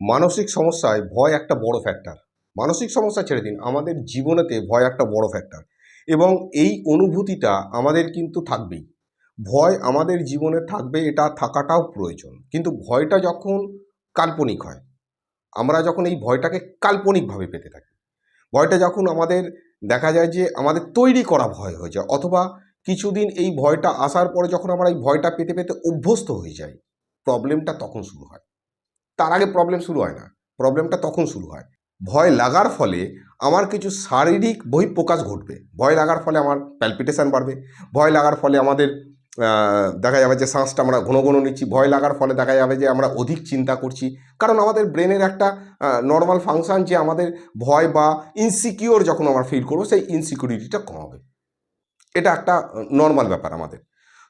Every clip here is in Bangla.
মানসিক সমস্যায় ভয় একটা বড় ফ্যাক্টর মানসিক সমস্যা ছেড়ে দিন, আমাদের জীবনেতে ভয় একটা বড় ফ্যাক্টর এবং এই অনুভূতিটা আমাদের কিন্তু থাকবেই। ভয় আমাদের জীবনে থাকবে, এটা থাকাটাও প্রয়োজন। কিন্তু ভয়টা যখন কাল্পনিক হয়, আমরা যখন এই ভয়টাকে কাল্পনিকভাবে পেতে থাকি, ভয়টা যখন আমাদের দেখা যায় যে আমাদের তৈরি করা ভয় হয়ে যায়, অথবা কিছুদিন এই ভয়টা আসার পরে যখন আমরা এই ভয়টা পেতে পেতে অভ্যস্ত হয়ে যাই প্রবলেমটা তখন শুরু হয়। তার আগে প্রবলেম শুরু হয় না। প্রবলেমটা তখন শুরু হয়। ভয় লাগার ফলে আমার কিছু শারীরিক বহিঃপ্রকাশ ঘটবে। ভয় লাগার ফলে আমার প্যালপিটেশন বাড়বে। ভয় লাগার ফলে আমাদের দেখা যাবে যে শ্বাসটা আমরা ঘন ঘন নিচ্ছি। ভয় লাগার ফলে দেখা যাবে যে আমরা অধিক চিন্তা করছি। কারণ আমাদের ব্রেনের একটা নর্মাল ফাংশন যে আমাদের ভয় বা ইনসিকিওর যখন আমরা ফিল করব, সেই ইনসিকিউরিটিটা কমাবে। এটা একটা নর্মাল ব্যাপার আমাদের।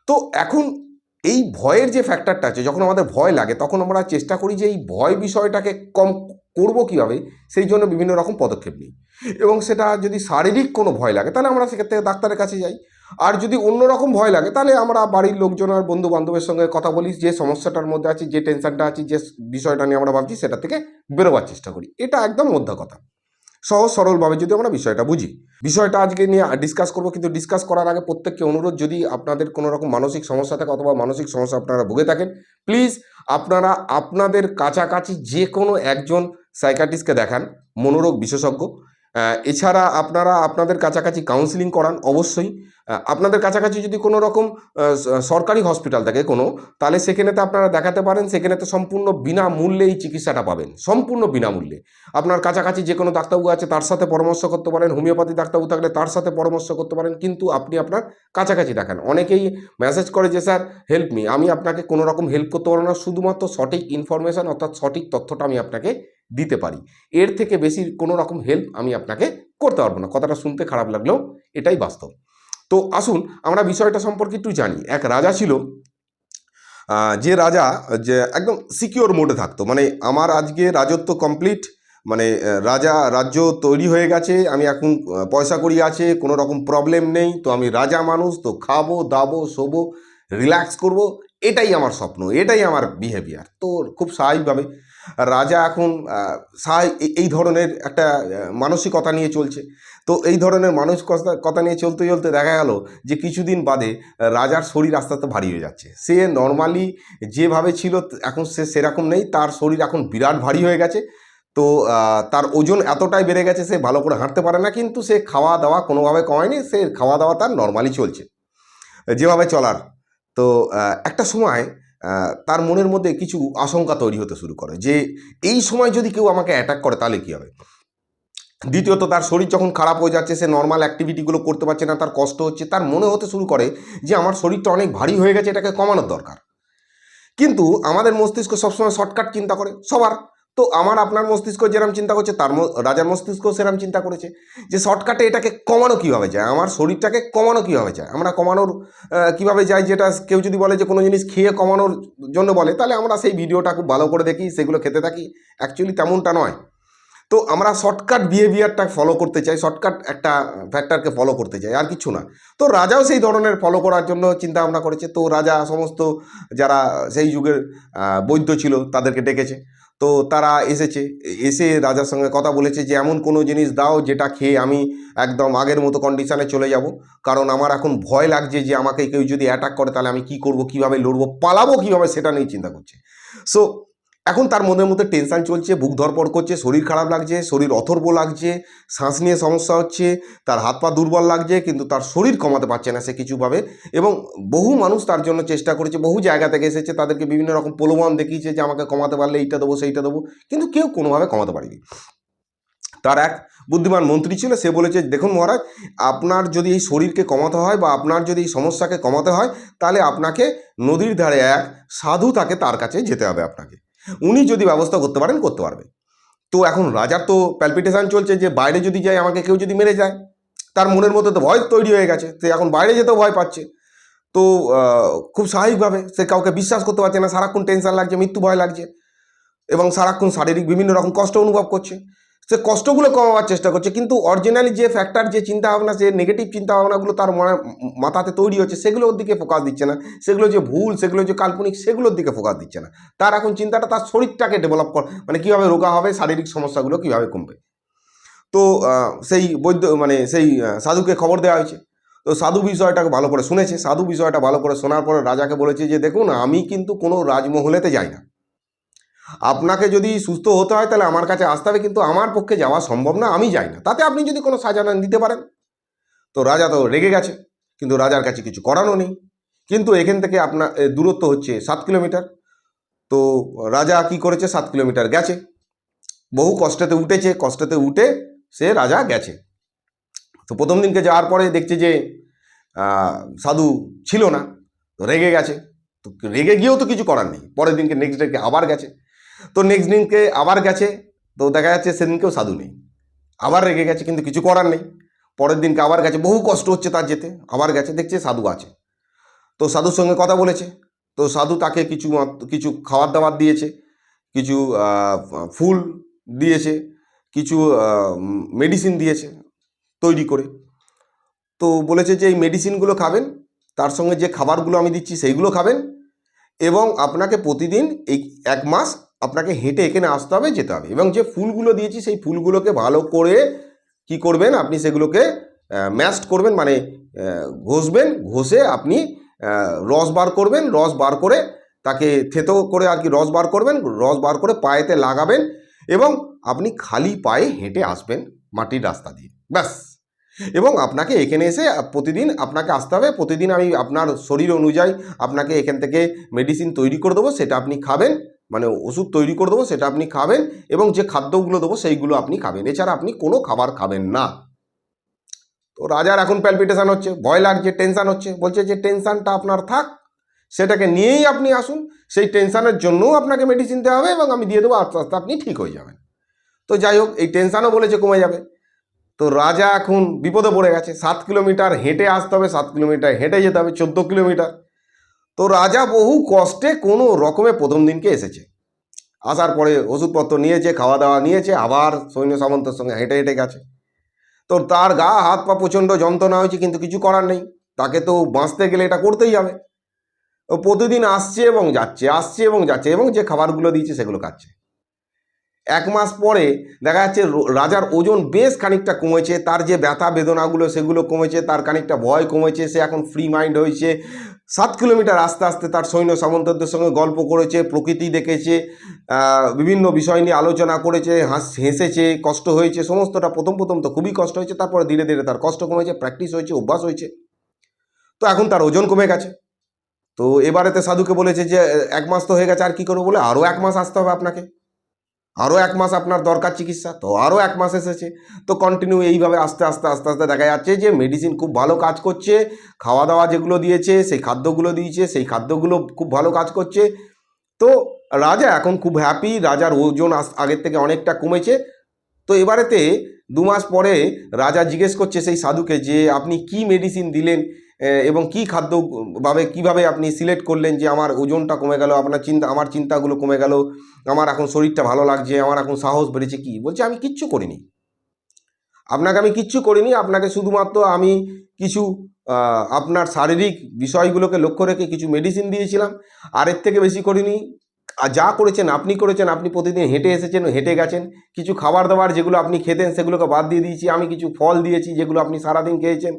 তো এখন এই ভয়ের যে ফ্যাক্টরটা আছে, যখন আমাদের ভয় লাগে, তখন আমরা চেষ্টা করি যে এই ভয় বিষয়টাকে কম করব কীভাবে, সেই জন্য বিভিন্ন রকম পদক্ষেপ নিই। এবং সেটা যদি শারীরিক কোনো ভয় লাগে, তাহলে আমরা সেক্ষেত্রে ডাক্তারের কাছে যাই। আর যদি অন্য রকম ভয় লাগে, তাহলে আমরা বাড়ির লোকজন আর বন্ধু বান্ধবের সঙ্গে কথা বলি, যে সমস্যাটার মধ্যে আছি, যে টেনশনটা আছে, যে বিষয়টা নিয়ে আমরা ভাবছি, সেটা থেকে বেরোবার চেষ্টা করি। এটা একদম মধ্যা কথা। সহজ সরলভাবে যদি আমরা বিষয়টা বুঝি। বিষয়টা আজকে নিয়ে ডিসকাস করব, কিন্তু ডিসকাস করার আগে প্রত্যেককে অনুরোধ, যদি আপনাদের কোনো রকম মানসিক সমস্যা থাকে অথবা মানসিক সমস্যা আপনারা ভুগে থাকেন প্লিজ আপনারা আপনাদের কাছাকাছি যে কোনো একজন সাইকাটিস্টকে দেখান, মনোরোগ বিশেষজ্ঞ। এছাড়া আপনারা আপনাদের কাছাকাছি কাউন্সিলিং করান, অবশ্যই। আপনাদের কাছাকাছি যদি কোনো রকম সরকারি হসপিটাল থাকে কোনো, তাহলে সেখানেতে আপনারা দেখাতে পারেন সেখানে তো সম্পূর্ণ বিনামূল্যে এই চিকিৎসাটা পাবেন, সম্পূর্ণ বিনামূল্যে। আপনার কাছাকাছি যে কোনো ডাক্তারবাবু আছে, তার সাথে পরামর্শ করতে পারেন, হোমিওপ্যাথি ডাক্তারবাবু থাকলে তার সাথে পরামর্শ করতে পারেন, কিন্তু আপনি আপনার কাছাকাছি দেখান। অনেকেই মেসেজ করে যে, স্যার হেল্প মি আমি আপনাকে কোনো রকম হেল্প করতে পারব না। শুধুমাত্র সঠিক ইনফরমেশন অর্থাৎ সঠিক তথ্যটা আমি আপনাকে দিতে পারি। এর থেকে বেশি কোনো রকম হেল্প আমি আপনাকে করতে পারব না। কথাটা শুনতে খারাপ লাগলেও এটাই বাস্তব। তো আসুন, আমরা বিষয়টা সম্পর্কে একটু জানি। এক রাজা ছিল যে রাজা, যে একদম সিকিওর মোডে থাকতো। মানে আমার আজকে রাজত্ব কমপ্লিট মানে রাজা রাজ্য তৈরি হয়ে গেছে, আমি এখন পয়সা করি আছে, কোনো রকম প্রবলেম নেই, তো আমি রাজা মানুষ, তো খাব, দাবো, শোবো রিল্যাক্স করব, এটাই আমার স্বপ্ন, এটাই আমার বিহেভিয়ার তো খুব স্বাভাবিকভাবে রাজা এখন এই- ধরনের একটা মানসিকতা নিয়ে চলছে। তো এই ধরনের মানসিকতা, কথা নিয়ে চলতে চলতে দেখা গেল যে কিছুদিন বাদে রাজার শরীর আস্তে আস্তে ভারী হয়ে যাচ্ছে। সে নর্মালি যেভাবে ছিল, এখন সে সেরকম নেই। তার শরীর এখন বিরাট ভারী হয়ে গেছে। তো তার ওজন এতটাই বেড়ে গেছে, সে ভালো করে হাঁটতে পারে না। কিন্তু সে খাওয়া দাওয়া কোনোভাবে কমায়নি। সে খাওয়া দাওয়া তার নর্মালি চলছে। যেভাবে চলার। তো একটা সময় তার মনের মধ্যে কিছু আশঙ্কা তৈরি হতে শুরু করে যে এই সময় যদি কেউ আমাকে অ্যাটাক করে, তাহলে কী হবে? দ্বিতীয়ত, তার শরীর যখন খারাপ হয়ে যাচ্ছে, সে নর্মাল অ্যাক্টিভিটিগুলো করতে পারছে না, তার কষ্ট হচ্ছে, তার মনে হতে শুরু করে যে আমার শরীরটা অনেক ভারী হয়ে গেছে, এটাকে কমানোর দরকার। কিন্তু আমাদের মস্তিষ্ক সবসময় শর্টকাট চিন্তা করে, সবার। তো আমার, আপনার মস্তিষ্ক যেরকম চিন্তা করছে, তার রাজার মস্তিষ্ক সেরকম চিন্তা করেছে যে শর্টকাটে এটাকে কমানো কীভাবে যায়? আমার শরীরটাকে কমানো কীভাবে যায়? আমরা কমানোর কীভাবে যাই যেটা কেউ যদি বলে যে কোনো জিনিস খেয়ে কমানোর জন্য বলে, তাহলে আমরা সেই ভিডিওটা খুব ভালো করে দেখি, সেগুলো খেতে থাকি। অ্যাকচুয়ালি তেমনটা নয়। তো আমরা শর্টকাট বিহেভিয়ারটা ফলো করতে চাই শর্টকাট একটা ফ্যাক্টরকে ফলো করতে চাই, আর কিছু না। তো রাজাও সেই ধরনের ফলো করার জন্য চিন্তা ভাবনা করেছে। তো রাজা, সমস্ত যারা সেই যুগের বৈদ্য ছিল, তাদেরকে ডেকেছে। তো তারা এসেছে, এসে রাজার সঙ্গে কথা বলেছে যে, এমন কোনো জিনিস দাও যেটা খেয়ে আমি একদম আগের মতো কন্ডিশানে চলে যাব। কারণ আমার এখন ভয় লাগছে যে, আমাকে কেউ যদি অ্যাটাক করে, তাহলে আমি কি করব, কীভাবে লড়বো, পালাবো কীভাবে, সেটা নিয়ে চিন্তা করছে। সো এখন তার মনের মধ্যে টেনশন চলছে, বুক ধরপড় করছে, শরীর খারাপ লাগছে, শরীর অথর্ব লাগছে, শ্বাস নিয়ে সমস্যা হচ্ছে, তার হাত পা দুর্বল লাগছে, কিন্তু তার শরীর কমাতে পারছে না সে কিছুভাবে এবং বহু মানুষ তার জন্য চেষ্টা করেছে, বহু জায়গা থেকে এসেছে, তাদেরকে বিভিন্ন রকম প্রলোভন দেখিয়েছে যে আমাকে কমাতে পারলে এইটা দেবো, সেইটা দেবো, কিন্তু কেউ কোনোভাবে কমাতে পারেনি। তার এক বুদ্ধিমান মন্ত্রী ছিল, সে বলেছে, দেখুন মহারাজ, আপনার যদি এই শরীরকে কমাতে হয় বা আপনার যদি এই সমস্যাকে কমাতে হয়, তাহলে আপনাকে নদীর ধারে এক সাধু থাকে তার কাছে যেতে হবে আপনাকে। উনি যদি ব্যবস্থা করতে পারেন, করতে পারবে। তো এখন রাজার তো প্যালপিটেশান চলছে যে, বাইরে যদি যায়, আমাকে কেউ যদি মেরে যায়, তার মনের মতো তো ভয় তৈরি হয়ে গেছে, সে এখন বাইরে যেতেও ভয় পাচ্ছে। তো খুব স্বাভাবিকভাবে সে কাউকে বিশ্বাস করতে পারছে না, সারাক্ষণ টেনশন লাগছে, মৃত্যু ভয় লাগছে, এবং সারাক্ষণ শারীরিক বিভিন্ন রকম কষ্ট অনুভব করছে। সে কষ্টগুলো কমাবার চেষ্টা করছে। কিন্তু অরিজিনালি যে ফ্যাক্টর যে চিন্তা ভাবনা যে নেগেটিভ চিন্তা ভাবনাগুলো তার মাথাতে তৈরি হচ্ছে সেগুলোর দিকে ফোকাস দিচ্ছে না। সেগুলো যে ভুল, সেগুলো যে কাল্পনিক, সেগুলোর দিকে ফোকাস দিচ্ছে না। তার এখন চিন্তাটা তার শরীরটাকে ডেভেলপ কর মানে কীভাবে রোগা হবে, শারীরিক সমস্যাগুলো কীভাবে কমবে। তো সেই বৈদ্য মানে সেই সাধুকে খবর দেওয়া হয়েছে। তো সাধু বিষয়টাকে ভালো করে শুনেছে। সাধু বিষয়টা ভালো করে শোনার পরে রাজাকে বলেছে যে, দেখুন, আমি কিন্তু কোনো রাজমহলেতে যাই না। আপনাকে যদি সুস্থ হতে হয়, তাহলে আমার কাছে আসতে হবে, কিন্তু আমার পক্ষে যাওয়া সম্ভব না, আমি যাই না। তাতে আপনি যদি কোনো সাজানা দিতে পারেন। তো রাজা তো রেগে গেছে, কিন্তু রাজার কাছে কিছু করানো নেই। কিন্তু এখান থেকে আপনার দূরত্ব হচ্ছে সাত কিলোমিটার। তো রাজা কি করেছে, সাত কিলোমিটার গেছে। বহু কষ্টেতে উঠেছে, কষ্টেতে উঠে সে রাজা গেছে। তো প্রথম দিনকে যাওয়ার পরে দেখছে যে সাধু ছিল না রেগে গেছে। তো রেগে গিয়েও তো কিছু করার নেই। পরের দিনকে নেক্সট ডেকে আবার গেছে। তো নেক্সট দিনকে আবার গেছে, তো দেখা যাচ্ছে সেদিনকেও সাধু নেই। আবার রেগে গেছে, কিন্তু কিছু করার নেই। পরের দিনকে আবার গেছে, বহু কষ্ট হচ্ছে তার যেতে, আবার গেছে, দেখছে সাধু আছে। তো সাধুর সঙ্গে কথা বলেছে, তো সাধু তাকে কিছু কিছু খাবার দাবার দিয়েছে, কিছু ফুল দিয়েছে, কিছু মেডিসিন দিয়েছে, তৈরি করে। তো বলেছে যে, এই মেডিসিনগুলো খাবেন, তার সঙ্গে যে খাবারগুলো আমি দিচ্ছি, সেইগুলো খাবেন এবং আপনাকে প্রতিদিন এই এক মাস আপনাকে হেঁটে এখানে আসতে হবে, যেতে হবে। এবং যে ফুলগুলো দিয়েছি, সেই ফুলগুলোকে ভালো করে কি করবেন, আপনি সেগুলোকে ম্যাস্ট করবেন মানে ঘষবেন, ঘষে আপনি রস বার করবেন, রস বার করে তাকে থেতো করে আর কি রস বার করবেন, রস বার করে পায়েতে লাগাবেন এবং আপনি খালি পায়ে হেঁটে আসবেন মাটির রাস্তা দিয়ে। ব্যাস। এবং আপনাকে এখানে এসে প্রতিদিন আপনাকে আসতে হবে, প্রতিদিন আমি আপনার শরীর অনুযায়ী আপনাকে এখান থেকে মেডিসিন তৈরি করে দেবো, সেটা আপনি খাবেন। মানে ওষুধ তৈরি করে দেবো, সেটা আপনি খাবেন এবং যে খাদ্যগুলো দেবো, সেইগুলো আপনি খাবেন। এছাড়া আপনি কোনো খাবার খাবেন না। তো রাজার এখন প্যালপিটেশান হচ্ছে ভয় লাগছে টেনশান হচ্ছে, বলছে যে টেনশানটা আপনার থাক, সেটাকে নিয়েই আপনি আসুন, সেই টেনশানের জন্যও আপনাকে মেডিসিন দেওয়া হবে এবং আমি দিয়ে দেবো, আস্তে আস্তে আপনি ঠিক হয়ে যাবেন। তো যাই হোক, এই টেনশানও বলেছে কমে যাবে। তো রাজা এখন বিপদে পড়ে গেছে, সাত কিলোমিটার হেঁটে আসতে হবে, সাত কিলোমিটার হেঁটে যেতে হবে, চোদ্দ কিলোমিটার। তো রাজা বহু কষ্টে কোনো রকমে প্রথম দিনকে এসেছে। আসার পরে ওষুধপত্র নিয়েছে খাওয়া দাওয়া নিয়েছে, আবার সৈন্য সামন্তের সঙ্গে হেঁটে হেঁটে গেছে। তো তার গা, হাত, পা প্রচণ্ড যন্ত্রণা হয়েছে, কিন্তু কিছু করার নেই। তাকে তো বাঁচতে গেলে এটা করতেই হবে। ও প্রতিদিন আসছে এবং যাচ্ছে, আসছে এবং যাচ্ছে এবং যে খাবারগুলো দিয়েছে সেগুলো খাচ্ছে। এক মাস পরে দেখা যাচ্ছে রাজার ওজন বেশ খানিকটা কমেছে, তার যে ব্যথা বেদনাগুলো সেগুলো কমেছে, তার খানিকটা ভয় কমেছে, সে এখন ফ্রি মাইন্ড হয়েছে। সাত কিলোমিটার আস্তে আস্তে তার সৈন্য সামন্তদের সঙ্গে গল্প করেছে, প্রকৃতি দেখেছে বিভিন্ন বিষয় নিয়ে আলোচনা করেছে, হাস, হেসেছে, কষ্ট হয়েছে, সমস্তটা প্রথম প্রথম তো খুবই কষ্ট হয়েছে, তারপরে ধীরে ধীরে তার কষ্ট কমেছে প্র্যাকটিস হয়েছে, অভ্যাস হয়েছে। তো এখন তার ওজন কমে গেছে। তো এবারেতে সাধুকে বলেছে যে, এক মাস তো হয়ে গেছে, আর কি করব বলে? আরও এক মাস আসতে হবে আপনাকে। আরও এক মাস আপনার দরকার চিকিৎসা, তো আরও এক মাস এসেছে। তো কন্টিনিউ এইভাবে আস্তে আস্তে আস্তে আস্তে দেখা যাচ্ছে যে মেডিসিন খুব ভালো কাজ করছে খাওয়া দাওয়া যেগুলো দিয়েছে, সেই খাদ্যগুলো দিয়েছে, সেই খাদ্যগুলো খুব ভালো কাজ করছে। তো রাজা এখন খুব হ্যাপি রাজার ওজন আগের থেকে অনেকটা কমেছে। তো এবারেতে দু মাস পরে রাজা জিজ্ঞেস করছে সেই সাধুকে যে, আপনি কি মেডিসিন দিলেন? এবং কি খাদ্য, ভাবে, কীভাবে আপনি সিলেক্ট করলেন যে আমার ওজনটা কমে গেল, আপনার চিন্তা, আমার চিন্তাগুলো কমে গেল, আমার এখন শরীরটা ভালো লাগছে, আমার এখন সাহস বেড়েছে কি? বলছে, আমি কিচ্ছু করিনি। আপনাকে আমি কিচ্ছু করিনি, আপনাকে শুধুমাত্র আমি কিছু আপনার শারীরিক বিষয়গুলোকে লক্ষ্য রেখে কিছু মেডিসিন দিয়েছিলাম, আর এর থেকে বেশি করিনি। আর যা করেছেন, আপনি করেছেন, আপনি প্রতিদিন হেঁটে এসেছেন, হেঁটে গেছেন, কিছু খাবার দাবার যেগুলো আপনি খেতেন, সেগুলোকে বাদ দিয়ে দিয়েছি, আমি কিছু ফল দিয়েছি, যেগুলো আপনি সারাদিন খেয়েছেন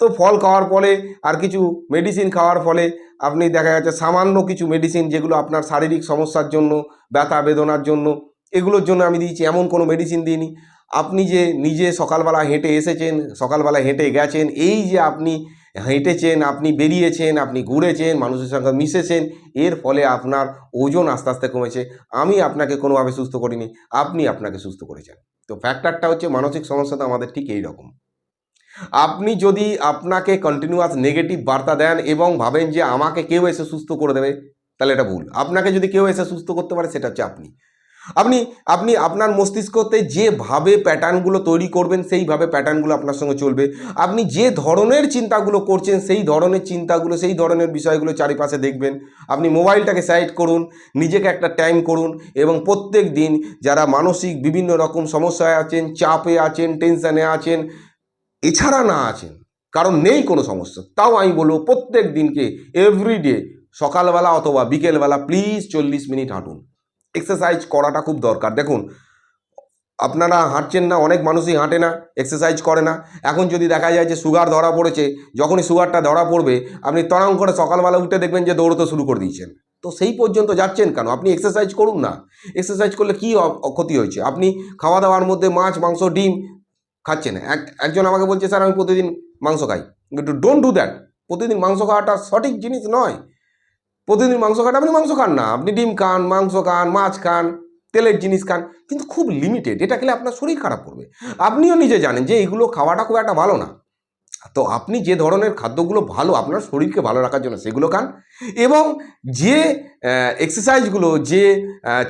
তো ফল খাওয়ার ফলে আর কিছু মেডিসিন খাওয়ার ফলে আপনি দেখা যাচ্ছে সামান্য কিছু মেডিসিন যেগুলো আপনার শারীরিক সমস্যার জন্য, ব্যথা বেদনার জন্য, এগুলোর জন্য আমি দিয়েছি, এমন কোনো মেডিসিন দিইনি। আপনি যে নিজে সকালবেলা হেঁটে এসেছেন, সকালবেলা হেঁটে গেছেন, এই যে আপনি হেঁটেছেন, আপনি বেরিয়েছেন, আপনি ঘুরেছেন, মানুষের সঙ্গে মিশেছেন, এর ফলে আপনার ওজন আস্তে আস্তে কমেছে। আমি আপনাকে কোনোভাবে সুস্থ করিনি, আপনি আপনাকে সুস্থ করেছেন। তো ফ্যাক্টরটা হচ্ছে মানসিক সমস্যাটা আমাদের ঠিক এই রকম আপনি যদি আপনাকে কন্টিনিউয়াস নেগেটিভ বার্তা দেন এবং ভাবেন যে আমাকে কেউ এসে সুস্থ করে দেবে, তাহলে এটা ভুল। আপনাকে যদি কেউ এসে সুস্থ করতে পারে, সেটা হচ্ছে আপনি। আপনি আপনি আপনার মস্তিষ্কতে যেভাবে প্যাটার্নগুলো তৈরি করবেন, সেইভাবে প্যাটার্নগুলো আপনার সঙ্গে চলবে। আপনি যে ধরনের চিন্তাগুলো করছেন, সেই ধরনের চিন্তাগুলো, সেই ধরনের বিষয়গুলো চারিপাশে দেখবেন। আপনি মোবাইলটাকে সাইড করুন, নিজেকে একটা টাইম করুন এবং প্রত্যেক দিন যারা মানসিক বিভিন্ন রকম সমস্যায় আছেন, চাপে আছেন টেনশানে আছেন এছাড়া না আছেন, কারণ নেই কোনো সমস্যা। তাও আমি বলব প্রত্যেক দিনকে এভরিডে সকালবেলা অথবা বিকেলবেলা প্লিজ চল্লিশ মিনিট হাঁটুন। এক্সারসাইজ করাটা খুব দরকার। দেখুন, আপনারা হাঁটছেন না, অনেক মানুষই হাঁটে না এক্সারসাইজ করে না। এখন যদি দেখা যায় যে সুগার ধরা পড়েছে, যখনই সুগারটা ধরা পড়বে, আপনি তরাং করে সকালবেলা উঠে দেখবেন যে দৌড়তে শুরু করে দিয়েছেন। তো সেই পর্যন্ত যাচ্ছেন কেন? আপনি এক্সারসাইজ করুন না। এক্সারসাইজ করলে কী ক্ষতি হয়েছে? আপনি খাওয়া দাওয়ার মধ্যে মাছ, মাংস, ডিম খাচ্ছেন এক, একজন আমাকে বলছে, স্যার, আমি প্রতিদিন মাংস খাই। কিন্তু ডোন্ট ডু দ্যাট প্রতিদিন মাংস খাওয়াটা সঠিক জিনিস নয়। প্রতিদিন মাংস খাওয়াটা আপনি মাংস খান না। আপনি ডিম খান, মাংস খান, মাছ খান, তেলের জিনিস খান, কিন্তু খুব লিমিটেড এটা খেলে আপনার শরীর খারাপ করবে। আপনিও নিজে জানেন যে এগুলো খাওয়াটা খুব একটা ভালো না। তো আপনি যে ধরনের খাদ্যগুলো ভালো, আপনার শরীরকে ভালো রাখার জন্য সেগুলো খান এবং যে এক্সারসাইজগুলো যে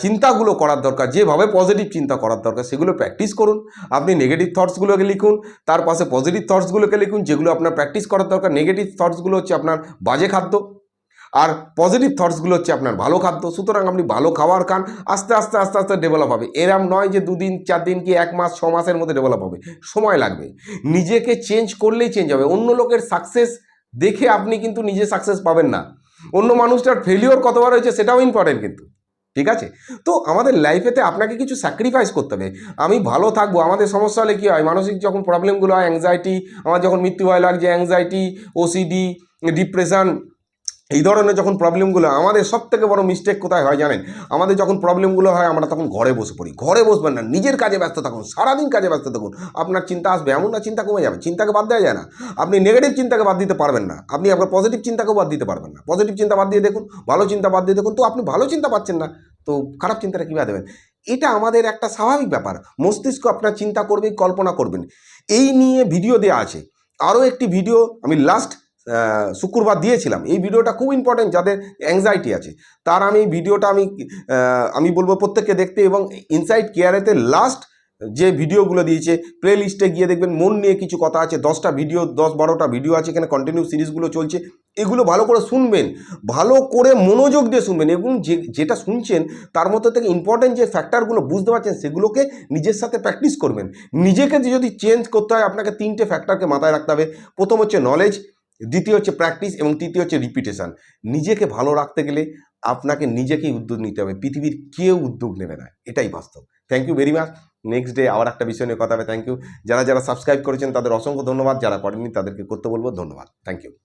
চিন্তাগুলো করার দরকার, যেভাবে পজিটিভ চিন্তা করার দরকার, সেগুলো প্র্যাকটিস করুন। আপনি নেগেটিভ থটসগুলোকে লিখুন, তার পাশে পজিটিভ থটসগুলোকে লিখুন, যেগুলো আপনার প্র্যাকটিস করার দরকার। নেগেটিভ থটসগুলো হচ্ছে আপনার বাজে খাদ্য। আর পজিটিভ থটসগুলো হচ্ছে আপনার ভালো খাদ্য, সুতরাং আপনি ভালো খাবার খান, আস্তে আস্তে আস্তে আস্তে ডেভেলপ হবে। এরম নয় যে দুদিন চার দিন কি এক মাস, ছ মাসের মধ্যে ডেভেলপ হবে। সময় লাগবে। নিজেকে চেঞ্জ করলেই চেঞ্জ হবে। অন্য লোকের সাকসেস দেখে আপনি কিন্তু নিজে সাকসেস পাবেন না। অন্য মানুষটার ফেলিওর কতবার হয়েছে সেটাও ইম্পর্টেন্ট কিন্তু। ঠিক আছে? তো আমাদের লাইফেতে আপনাকে কিছু স্যাক্রিফাইস করতে হবে। আমি ভালো থাকব, আমাদের সমস্যা হলে কী হয়? মানসিক যখন প্রবলেমগুলো হয় অ্যাংজাইটি আমার যখন মৃত্যু ভয় লাগছে অ্যাংজাইটি ওসিডি ডিপ্রেশন এই ধরনের যখন প্রবলেমগুলো আমাদের সব থেকে বড় মিস্টেক কোথায় হয় জানেন? আমাদের যখন প্রবলেমগুলো হয়, আমরা তখন ঘরে বসে পড়ি। ঘরে বসবেন না, নিজের কাজে ব্যস্ত থাকুন, সারাদিন কাজে ব্যস্ত থাকুন। আপনার চিন্তা আসবে, এমন না চিন্তা কমে যাবে, চিন্তাকে বাদ দেওয়া যায় না। আপনি নেগেটিভ চিন্তাকে বাদ দিতে পারবেন না। আপনি আপনার পজিটিভ চিন্তাকেও বাদ দিতে পারবেন না। পজিটিভ চিন্তা বাদ দিয়ে দেখুন, ভালো চিন্তা বাদ দিয়ে দেখুন, তো আপনি ভালো চিন্তা পাচ্ছেন না, তো খারাপ চিন্তাটা কীভাবে দেবেন? এটা আমাদের একটা স্বাভাবিক ব্যাপার। মস্তিষ্ক আপনার চিন্তা করবে, কল্পনা করবেন। এই নিয়ে ভিডিও দেওয়া আছে। আরও একটি ভিডিও আমি লাস্ট শুক্রবার দিয়েছিলাম। এই ভিডিওটা খুব ইম্পর্টেন্ট যাদের অ্যাংজাইটি আছে। তার আমি ভিডিওটা আমি আমি বলব প্রত্যেককে দেখতে এবং ইনসাইড কেয়ারেতে লাস্ট যে ভিডিওগুলো দিয়েছে প্লে লিস্টে গিয়ে দেখবেন, মন নিয়ে কিছু কথা আছে, দশটা ভিডিও দশ বারোটা ভিডিও আছে, এখানে কন্টিনিউ সিরিজগুলো চলছে। এগুলো ভালো করে শুনবেন, ভালো করে মনোযোগ দিয়ে শুনবেন। এবং যে, যেটা শুনছেন, তার মধ্যে থেকে ইম্পর্টেন্ট যে ফ্যাক্টরগুলো বুঝতে পারছেন, সেগুলোকে নিজের সাথে প্র্যাকটিস করবেন। নিজেকে যদি চেঞ্জ করতে হয়, আপনাকে তিনটে ফ্যাক্টরকে মাথায় রাখতে হবে। প্রথম হচ্ছে নলেজ দ্বিতীয় হচ্ছে প্র্যাকটিস এবং তৃতীয় হচ্ছে রিপিটেশান নিজেকে ভালো রাখতে গেলে আপনাকে নিজেকেই উদ্যোগ নিতে হবে। পৃথিবীর কেউ উদ্যোগ নেবে না। এটাই বাস্তব। Thank you very much next day আবার একটা বিষয় নিয়ে কথা হবে। থ্যাংক ইউ যারা যারা সাবস্ক্রাইব করেছেন তাদের অসংখ্য ধন্যবাদ। যারা করেননি তাদেরকে করতে বলব। ধন্যবাদ। Thank you